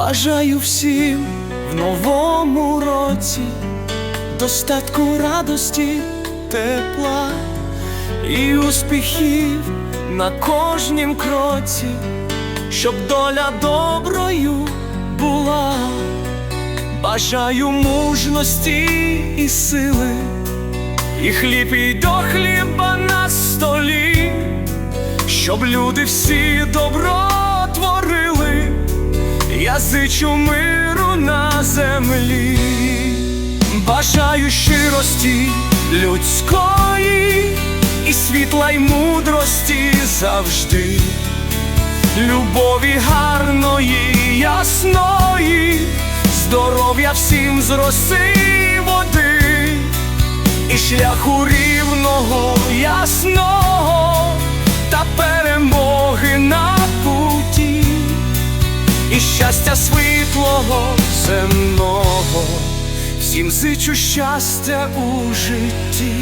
Бажаю всім в новому році достатку радості, тепла і успіхів на кожнім кроці, щоб доля доброю була. Бажаю мужності і сили, і хліб і до хліба на столі, щоб люди всі добро зичу миру на землі, бажаю щирості людської і світла й мудрості завжди, любові гарної, ясної, здоров'я всім з роси води, і шляху рівного, ясного щастя світлого земного, всім зичу щастя у житті.